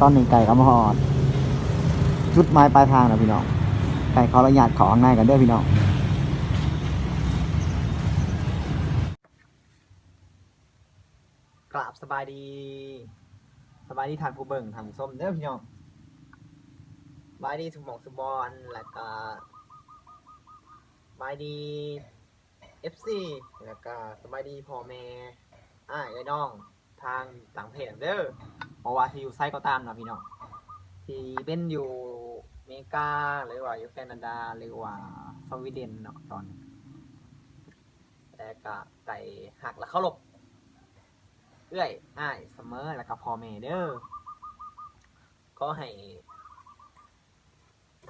ตอนหนี้ไก่ก็มาหอด จุดหมายปลายทางนะพี่น้องไก่เขาระยาดของในกันด้อพี่น้องกราบสบายดี สบายดีทานผู้เบิ่งทางส้มเด้อพี่น้องสบายดีสมองสมบอลแล้วก็สบายดี FC แล้วก็สบายดีพ่อแม่อ้ายไอ้น้อง ทางต่างประเทศเด้อเพราะว่าที่อยู่ไซก็ตามนะพี่น้องที่เป็นอยู่อเมริกาหรือว่าอยู่แคนาดาหรือว่าสวีเดนเนาะตอนแต่ก็ไก่หักแล้วเขาหลบเอื้อยอ้ายเสมอแล้วก็พ่อแม่เด้อก็ให้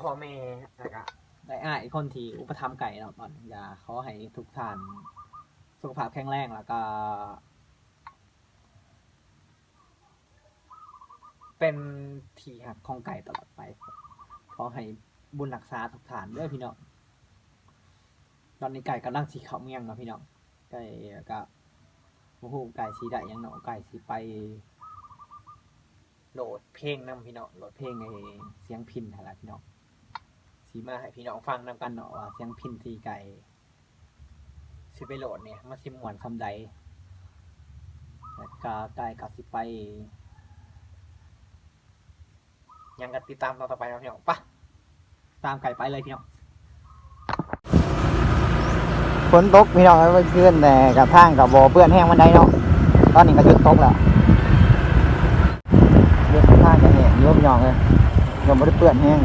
พ่อแม่แล้วก็ได้อ้ายคนที่อุปถัมภ์ไก่เนาะตอนอย่าขอให้ทุกท่านสุขภาพแข็งแรงแล้วก็ เป็นที่หักของไก่ตลอดไปขอให้บุญรักษาทุกฐานด้อพี่น้องตอนนี้ไก่กำลังสีเขาเมียงนะพี่น้องไก่ก็โอ้โหไก่สีได้ยังเนาะไก่สีไป โหลดเพลงนํพี่น้องโหลดเพลงไอ้เสียงพินนั่นแหละพี่น้องสีมาให้พี่น้องฟังนำกันเนาะว่าเสียงพินทีไก่สิไปโหลดเนี่ยมาสิมวนคำใดแล้วก็ไก่ก็สิไป ยังกันติดตามตอนต่อไปนะพี่น้องปะตามไก่ไปเลยพี่น้องฝนตกพี่น้องเมื่อคืนแต่กับทางกับบ่อเพื่อนแห้งมันได้เนาะตอนนี้ก็หยุดตกแล้วเรื่องทางกันเนี่ยยมยองเลยยังไม่ได้เปื้อนแห้ง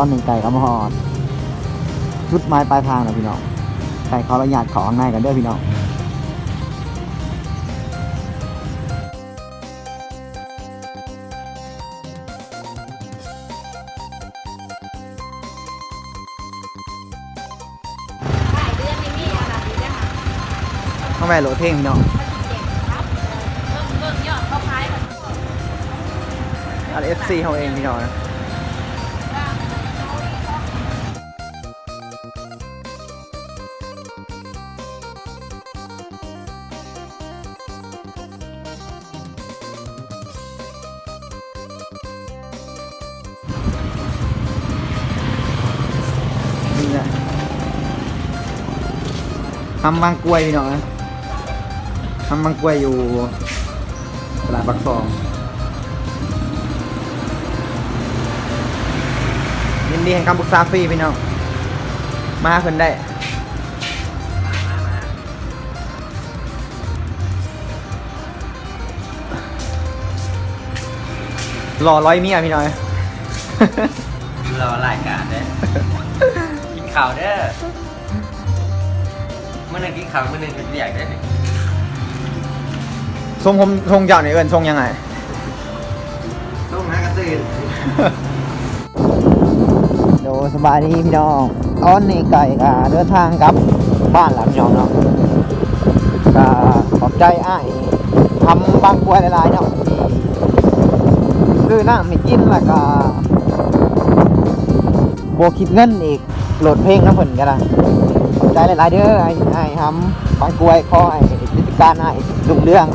ตอนหนี้ไก่ก็มาหอดจุดหมายปลายทางนะพี่น้องไก่เขาระยาดของในกันด้อพี่น้องหลายเดือนไม่มีอะไรดีนะคะข้าไปโหลเพลงพี่น้องเด็กครับเบิ่งเบิ่งยอดเขาขายแบบอันเอฟซีเขาเองพี่น้องนะ ทำบางกล้วยพี่น้องนะทำบางกล้วยอยู่ตลาดปักซองยินดีให้คำปรึกษาฟรีพี่น้อง มาเพิ่นได้รอร้อยเมียพี่น้อยรอรายการเด้อกินข่าวเด้อ มื่อหนึ่งกินข่าวเมื่อหนึ่งเป็นใหญ่ได้อนี่ทรงผมทรงเจ้านี่เอิ้นทรงยังไง ต้องหากระตื่นโดสบายดีพี่น้องตอนนี้ไก่ก็เดินทางกลับบ้านหลังน้องเนาะก็ขอบใจอ้ายทำบางกล้วยหลายๆเนาะที่ซื้อน้ำไม่กินแล้วก็บวคิดเงินอีกโหลดเพลงน้ำเพิ่นก็ได้ขอบ ใจหลายๆเด้อไอ้ไอ้ทำบางกล้วยขอไอ้กิจการไอ้ลุงเรื่อง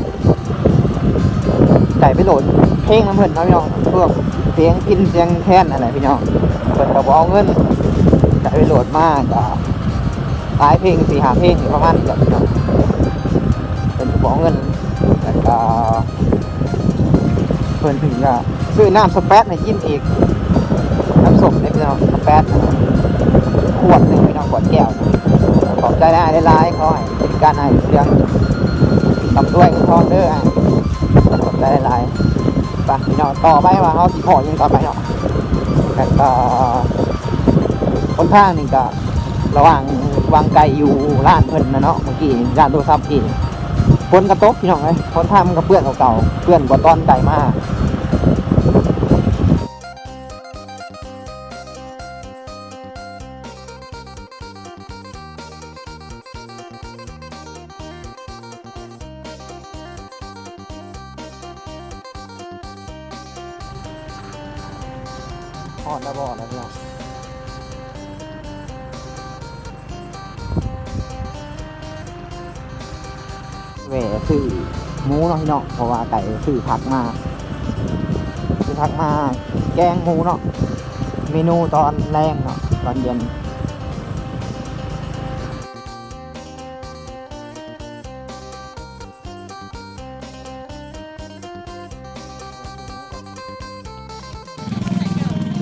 ไก่ไปโหลดเพลงน้ำเพิ่นเนาะพี่น้องพวกเสียงพินเสียงแค้นอะไรพี่น้องเปิดกระบอกเงินจะไปโหลดมากก็หลายเพลงสี่หาเพลงประมาณนี้แหละพี่น้องเป็นกระบอกเงินแล้วก็เพิ่นถึงก็ซื้อน้ำสเปซในกินอีกน้ำส้มในพี่น้องสเปซขวดหนึ่งพี่น้องขวดแก้ว ขอบใจได้หลายๆเขาให้บริการให้เรื่องทำด้วยทองเด้ออะขอบใจหลายๆไปพี่น้องต่อไปว่าเขาสิขอยังต่อไปเนาะแล้วก็คนทางนี่ก็ระหว่างวางไก่อยู่ร้านเพิ่นนะเนาะเมื่อกี้ร้านโทรศัพท์กี่ฝนกระตกพี่น้องเอ้ยคนทางมันก็เปื้อนเก่าๆเปื้อนบ่ตอนไก่มาก ทอดแล้วบ่แล้วพี่น้องเวซื้อหมูเนาะพี่น้องเพราะว่าไก่ซื้อผักมาซื้อผักมาแกงหมูเนาะเมนูตอนแรงเนาะตอนเย็น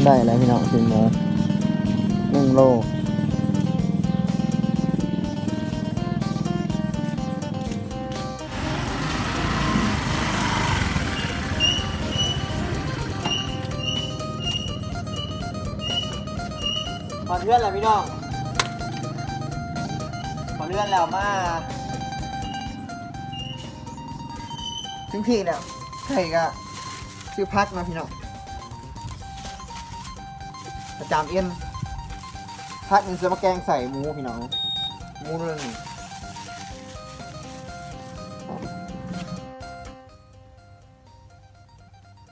ได้แล้วพี่น้องซื้อหมูหนึ่งโลขอเลื่อนแล้วพี่น้องขอเลื่อนแล้วมาถึงที่แล้วใครก็ซื้อพักมาพี่น้อง ประจำเอ็นพักหนึ่งซื้อมาแกงใส่หมูพี่น้องหมูเรื่องนี้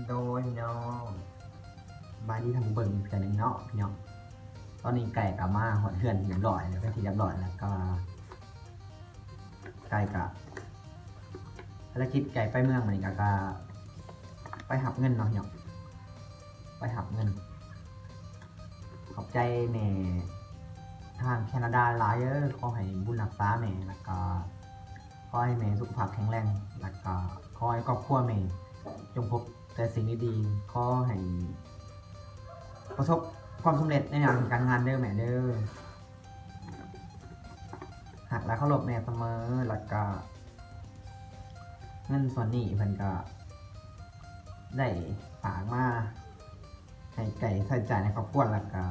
โดยน้องบายที่ทำเบิ่งเพื่อนหนึ่งเนาะพี่น้องตอนนี้ไก่กับมาหอดเพื่อนเรียบร้อยแล้วก็ที่เรียบร้อยแล้วก็ ไก่กับภารกิจไก่ไปเมืองเหมือนกับก็ไปหับเงินเนาะเนาะไปหับเงิน อบใจแม่ทางแคนาดาหลายเออขอให้บุญรักษาแม่แล้วก็ขอให้แม่สุขภาพแข็งแรงแล้วก็ขอให้ครอบครัวแม่จงพบแต่สิ่งดีๆขอให้ประสบความสำเร็จในงานการงานเด้อแม่เด้อหักและเคารพแม่เสมอแล้วก็เงินส่วนนี้เพิ่นก็ได้ฝากมา ให้ไก่ใส่ใจในครอบครัวแล้วก็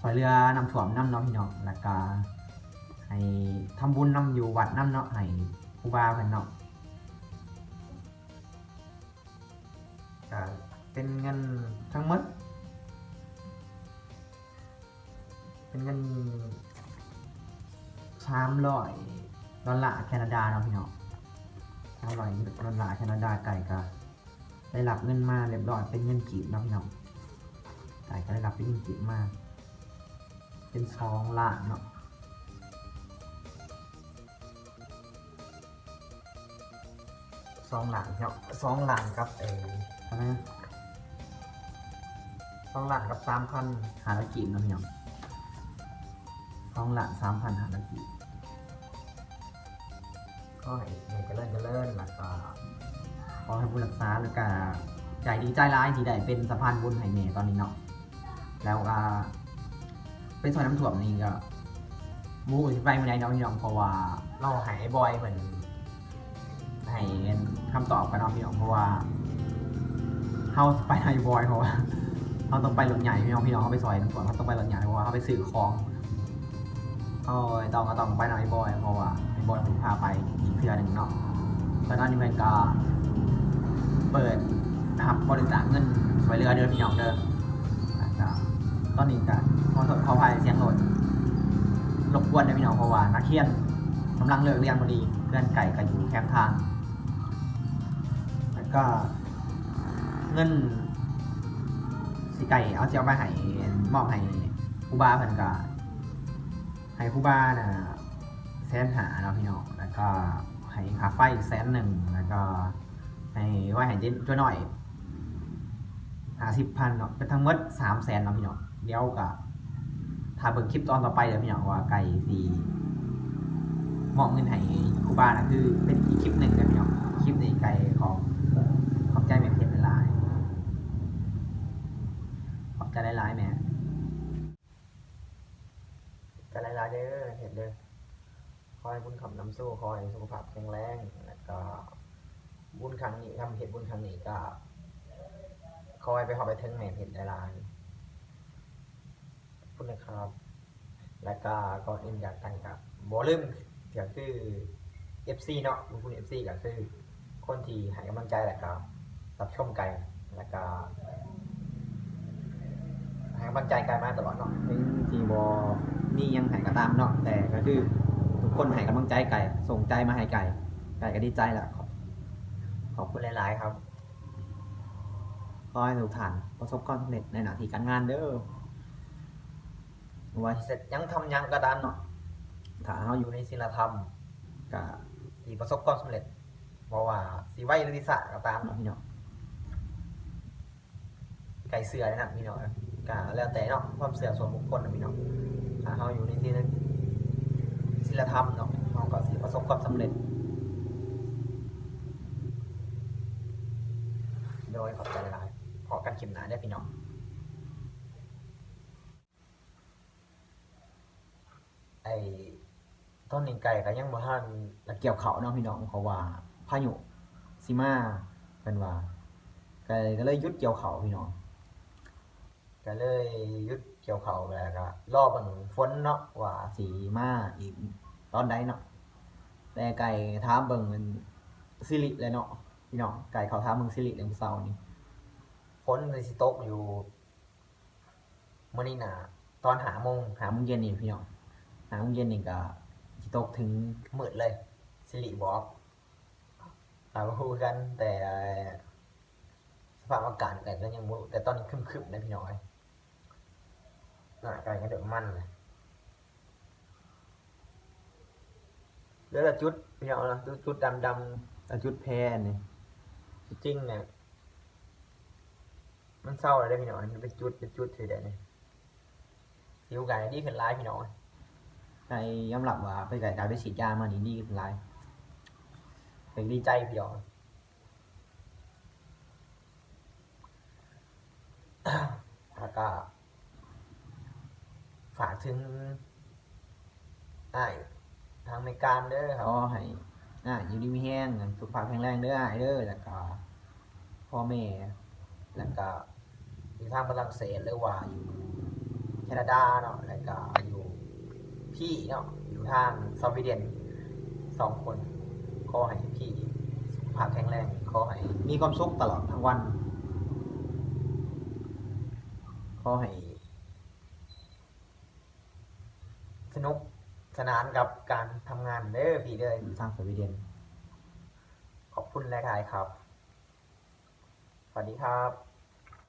ซอยเรือนำถ่วมน้ำเน้องพี่น้องแล้วก็ให้ทำบุญน้ำอยู่วัดน้ำเนาะให้ครูบาเพิ่นเนาะก็เป็นเงินทั้งหมด เป็นเงินสามร้อยดอลลาร์แคนาดาเนาะพี่น้องสามร้อยดอลลาร์แคนาดาไก่ก็ ได้รับเงินมาเรียบร้อยเป็นเงินกีบนะพี่น้องไก่ก็ได้รับเป็นเงินกีบมา เป็นสองล้านเนาะสองหล้านเนาะสองหล้านกับเออนะสองหล้านกับสามพันหาละกีบนะพี่น้องทองหลังสามพันหานาทีก็ให้เจะเลิ่นจะเลิ่นแล้วก็ ขอให้บุญรักษาแล้วก็ใจดีใจร้ายที่ได้เป็นสะพานบุญให้เมย์ตอนนี้เนาะแล้วก็เป็นซอยน้ำถ่วมนี่ก็หมูสิไปไม่ได้เน้องพี่น้องเพราะว่าเราใหายบอยเหมือนให้คำตอบกับน้องพี่น้องเพราะว่าเฮาไปไฮบอยเพราะว่าเราต้องไปรถใหญ่พี่น้องพี่น้องเขาไปซอยน้ำถ่วมเขาต้องไปรถใหญ่เพราะว่าเขาไปซื้อของโอ้ยต้องก็ต้องไปหน่อยบอยเพราะว่าไอ้บอยผมพาไปอีกเทือหนึ่งเนาะตอนนี้มันก็ เปิดนะครับบริจาคเงินช่วยเหลือเดือนพี่น้องเด้อแล้วก็ตอนนี้ก็ขอโทษขออภัยเสียงโหลดรบกวนนะพี่น้องเพราะว่านักเรียนกำลังเลิกเรียนพอดีเพื่อนไก่ก็อยู่แคมป์ทางแล้วก็เงินสิไก่เอาเจียวไปให้มอบให้ผู้บ้าเพิ่นก็ให้ผู้บ้าน่ะแสนหาเนาะพี่น้องแล้วก็ให้ค่าไฟอีกแสนหนึ่งแล้วก็ ให้ไว้ให้เจ๊จ้วยหน่อยห้าสิบพันเนาะเป็นทั้งหมดสามแสนเนาะพี่เน้องเดี๋ยวก็ถ้าเบิ่งคลิปตอนต่อไปเดี๋ยวพี่เน้องว่าไก่สีมอบเงินให้ครูบ้านะคือเป็นอีกคลิปหนึ่งนะพี่เน้องคลิปนี้ไก่ของขอบใจแม่เพชรหลายขอบใจหลายแม่ใจหลายๆเด้อเห็นเด้อคอยบุญคำน้ำสู้คอยสุขภาพแข็งแรงแล้วก็ บุญครั้งนี้ทำเหตุบุญครั้งนี้ก็คอยไปขอไปถึงแม่เพชรหลายๆขอบคุณนะครับ แล้วก็ก่อนอื่นอยากกันกับบอลลืมก็คือ FC เนาะบุญคุณ FC ก็คือ คนที่ให้กำลังใจแหละครับรับชมไกลแล้วก็ให้กำลังใจไกลมาตลอดเนาะถึงทีบอนี่ยังให้ก็ตามเนาะแต่ก็คือทุกคนให้กำลังใจไก่ส่งใจมาให้ไก่ไก่ก็ดีใจแหละ ขอบคุณหลาย ๆ ครับขอให้ทุกท่านประสบความสำเร็จในหน้าที่การงานเด้อว่าเสร็จยังทำยังก็ตามเนาะถ้าเราอยู่ในศีลธรรมก็ที่ประสบความสำเร็จเพราะว่าสีไว้หรือสีสะก็ตามเนาะพี่เนาะไก่เสือนี่นะพี่เนาะก็แล้วแต่เนาะความเสือส่วนบุคคลนะพี่เนาะถ้าเราอยู่ในที่นั้นศีลธรรมเนาะเราก็สิประสบความสำเร็จ โดยขอบใจหลายๆขอกันเข็มหนาได้พี่น้องไอ้ต้นนิงไก่ก็ยังบ่ทันละเกี่ยวเขาเนาะพี่น้องเพราะว่าพายุซิมาเป็นว่าก็เลยก็เลยยุดเกี่ยวเขาพี่น้องก็เลยยุดเกี่ยวเขาแล้วก็รอบิ่งฝนเนาะว่าสีมาอีกตอนใดเนาะแต่ไก่ถาเบิ่งมันสิริเลยเนาะ พี่น้องไก่เขาถามเบิ่งสิริเรื่องเศร้านี่ฝนเลยสิตกอยู่มื้อนี้นะตอนหาโมงหาโมงเย็นนี่พี่น้องหาโมงเย็นนี่ก็สิตกถึงมืดเลยสิริบอกถามพูดกันแต่สภาพอากาศแต่ก็ยังบ่วแต่ตอนนี้ครึมๆนะพี่น้อยน่าไกลกันเดือดมันเลยเหลือแต่จุดพี่น้องนะจุดดำดำจุดแพน นี่จริงเนี่ยมันเศร้าเลยได้อพี่น้องมันเป็นจุดเป็นจุดเฉยๆเนี่ยสิวไก่ดีขึ้นร้ายพี่น้องไก่ยอมรับว่าไปไก่การไปฉีดยามานี่ดีขึ้นร้ายเป็นดีใจพี่น้องแล้วก็ฝากถึงอ้ายทางอเมริกาเด้อครับก็ให้อ่าอยู่ดีมีแห้งสุขภาพแข็งแรงเด้ออ้ายเด้อแล้วก็ พ่อแม่ แล้วก็อยู่ทางฝรั่งเศสหรือว่าอยู่แคนาดาเนาะแล้วก็อยู่พี่เนาะอยู่ทางสวีเดนสองคนขอให้พี่สุขภาพแข็งแรงขอให้มีความสุขตลอดทั้งวันขอให้สนุกสนานกับการทำงานเด้อพี่เด้อสร้างสวีเดนขอบคุณหลายๆครับ สวัสดีครับ